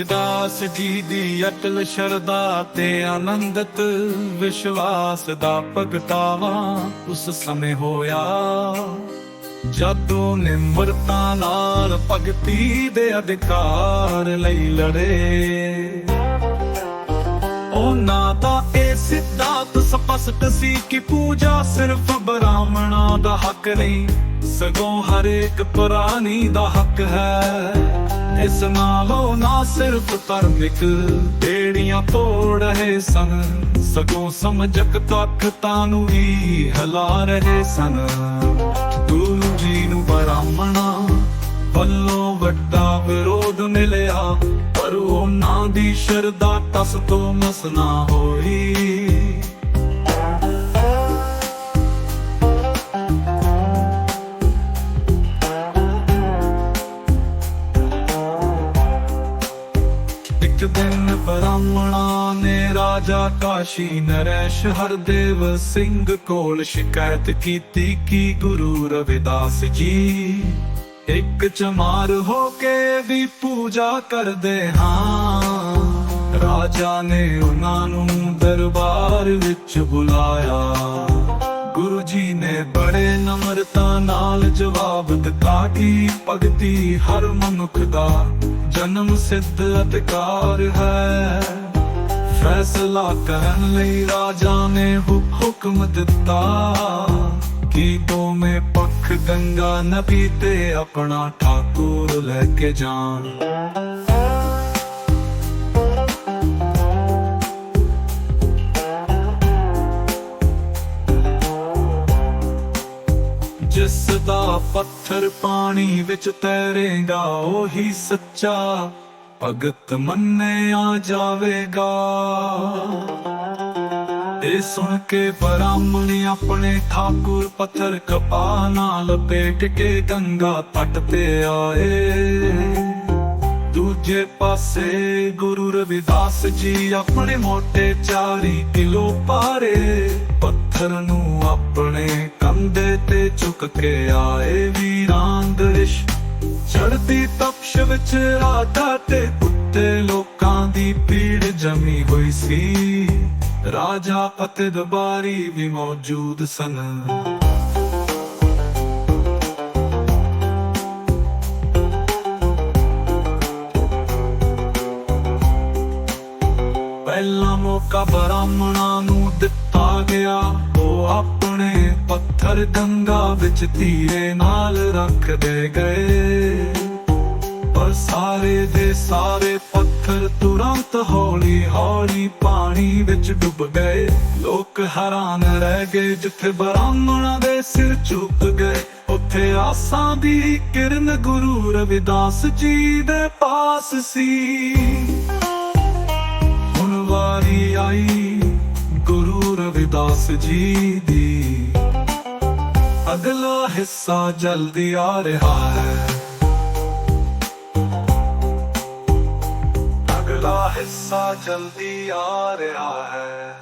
ਰਵਿਦਾਸ ਜੀ ਦੀ ਅਟਲ ਸ਼ਰਧਾ ਤੇ ਆਨੰਦਤ ਵਿਸ਼ਵਾਸ ਦਾ ਭਗਤਾਵਾ ਉਸ ਸਮੇਂ ਹੋਇਆ। ਜਦੋਂ ਨਿਮਰਤਾ ਨਾਲ ਭਗਤੀ ਦੇ ਅਧਿਕਾਰ ਲਈ ਲੜੇ। ਉਹਨਾਂ ਦਾ ਇਹ ਸਪਸ਼ਟ ਸੀ ਕਿ ਪੂਜਾ ਸਿਰਫ ਬ੍ਰਾਹਮਣਾਂ ਦਾ ਹੱਕ ਨਹੀਂ, ਸਗੋਂ ਹਰੇਕ ਇੱਕ ਪ੍ਰਾਣੀ ਦਾ ਹੱਕ ਹੈ। ਇਸ ਨਾਲੋਂ ਨਾ ਸਿਰਫ ਧਾਰਮਿਕ ਢੇੜੀਆਂ ਤੋੜ ਰਹੇ ਸਨ, ਸਗੋਂ ਸਮਝਕ ਤਾਕਤਾਂ ਨੂੰ ਵੀ ਹਲਾ ਰਹੇ ਸਨ। ਗੁਰੂ ਜੀ ਨੂੰ ਬ੍ਰਾਹਮਣਾਂ ਵੱਲੋਂ ਵੱਡਾ ਵਿਰੋਧ ਮਿਲਿਆ, ਪਰ ਉਹਨਾਂ ਦੀ ਸ਼ਰਧਾ ਤਸ ਤੋਂ ਮਸ ਹੋਈ। ਇੱਕ ਦਿਨ ਬ੍ਰਾਹਮਣਾਂ ਨੇ ਰਾਜਾ ਕਾਸ਼ੀ ਨਰੇਸ਼ ਹਰਦੇਵ ਸਿੰਘ ਕੋਲ ਸ਼ਿਕਾਇਤ ਕੀਤੀ ਕਿ ਗੁਰੂ ਰਵਿਦਾਸ ਜੀ ਇੱਕ ਚਮਾਰ ਹੋ ਕੇ ਵੀ ਪੂਜਾ ਕਰਦੇ ਹਾਂ। ਰਾਜਾ ਨੇ ਉਹਨਾਂ ਨੂੰ ਦਰਬਾਰ ਵਿੱਚ ਬੁਲਾਇਆ। ਗੁਰੂ ਜੀ ਨੇ ਬੜੇ ਨਮਰਤਾ ਨਾਲ ਜਵਾਬ ਦਿੱਤਾ ਕਿ ਭਗਤੀ ਹਰ ਮਨੁੱਖ ਦਾ ਜਨਮ ਸਿੱਧ ਅਧਿਕਾਰ ਹੈ। ਫੈਸਲਾ ਕਰਨ ਲਈ ਰਾਜਾ ਨੇ ਹੁਕਮ ਦਿੱਤਾ ਕਿ ਦੋਵੇਂ ਪੱਖ ਗੰਗਾ ਨਦੀ ਤੇ ਆਪਣਾ ਠਾਕੁਰ ਲੈ ਕੇ ਜਾਣ। ਜਿਸ ਦਾ ਪੱਥਰ ਪਾਣੀ ਵਿੱਚ ਤੈਰੇਗਾ, ਉਹੀ ਸੱਚਾ ਭਗਤ ਮੰਨਿਆ ਜਾਵੇਗਾ। ਇਹ ਸੁਣ ਕੇ ਬ੍ਰਾਹਮਣ ਆਪਣੇ ਠਾਕੁਰ ਪੱਥਰ ਕਪਾਹ ਨਾਲ ਪੇਟ ਕੇ ਗੰਗਾ ਤਟ ਤੇ ਆਏ। ਦੂਜੇ ਪਾਸੇ ਗੁਰੂ ਰਵਿਦਾਸ ਜੀ ਆਪਣੇ ਮੋਟੇ 40 ਕਿਲੋ ਪਾਰੇ, ਪੱਥਰ ਨੂੰ ਆਪਣੇ ਕੰਧੇ ਤੇ ਚੁੱਕ ਕੇ ਆਏ ਵੀਰਾਂ ਦਰਿਸ਼। ਚੜਦੀ ਤਪਸ਼ ਵਿੱਚ ਰਾਧਾ ਤੇ ਉੱਤੇ ਲੋਕਾਂ ਦੀ ਭੀੜ ਜਮੀ ਹੋਈ ਸੀ। ਰਾਜਾ ਅਤੇ ਦਬਾਰੀ ਵੀ ਮੌਜੂਦ ਸਨ। ਪਹਿਲਾ ਮੌਕਾ ਬ੍ਰਾਹਮਣਾਂ ਨੂੰ ਦਿੱਤਾ ਗਿਆ। ਉਹ ਆਪਣੇ ਪੱਥਰ ਗੰਗਾ ਵਿੱਚ ਧੀਰੇ ਨਾਲ ਰੱਖਦੇ ਗਏ। ਪਰ ਸਾਰੇ ਦੇ ਸਾਰੇ ਪੱਥਰ ਤੁਰੰਤ ਹੌਲੀ ਹੌਲੀ ਪਾਣੀ ਵਿੱਚ ਡੁੱਬ ਗਏ। ਲੋਕ ਹੈਰਾਨ ਰਹਿ ਗਏ ਜਿੱਥੇ ਬ੍ਰਾਹਮਣਾਂ ਦੇ ਸਿਰ ਝੁਕ ਗਏ। ਉੱਥੇ ਆਸਾਂ ਦੀ ਕਿਰਨ ਗੁਰੂ ਰਵਿਦਾਸ ਜੀ ਦੇ ਪਾਸ ਸੀ। ਹੁਣ ਵਾਰੀ ਆਈ ਗੁਰੂ ਰਵਿਦਾਸ ਜੀ ਦੀ। ਅਗਲਾ ਹਿੱਸਾ ਜਲਦੀ ਆ ਰਿਹਾ ਹੈ। ਅਗਲਾ ਹਿੱਸਾ ਜਲਦੀ ਆ ਰਿਹਾ ਹੈ।